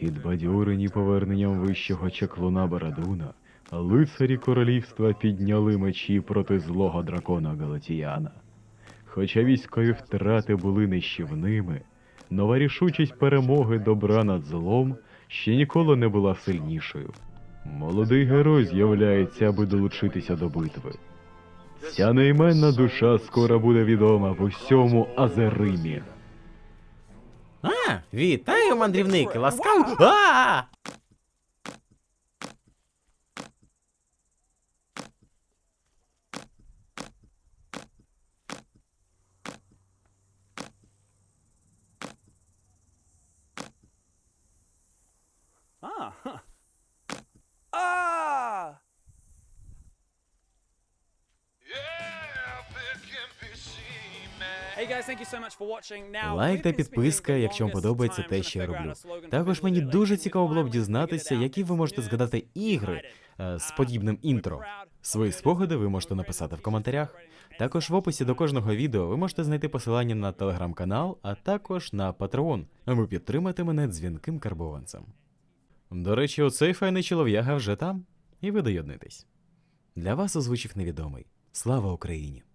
Підбадьорені поверненням вищого чаклуна Барадуна, лицарі королівства підняли мечі проти злого дракона Галатіяна. Хоча військові втрати були нищівними, нова рішучість перемоги добра над злом ще ніколи не була сильнішою. Молодий герой з'являється, аби долучитися до битви. Ця нейменна душа скоро буде відома в усьому Азеримі. А, вітаю, мандрівники, ласкаво. А! А, ха. А! Yeah! Лайк та підписка, якщо вам подобається те, що я роблю. Також мені дуже цікаво було б дізнатися, які ви можете згадати ігри е, з подібним інтро. Свої спогади ви можете написати в коментарях. Також в описі до кожного відео ви можете знайти посилання на телеграм-канал, а також на Patreon, аби підтримати мене дзвінким карбованцем. До речі, оцей файний чолов'яга вже там, і ви доєднуйтесь. Для вас озвучив невідомий. Слава Україні!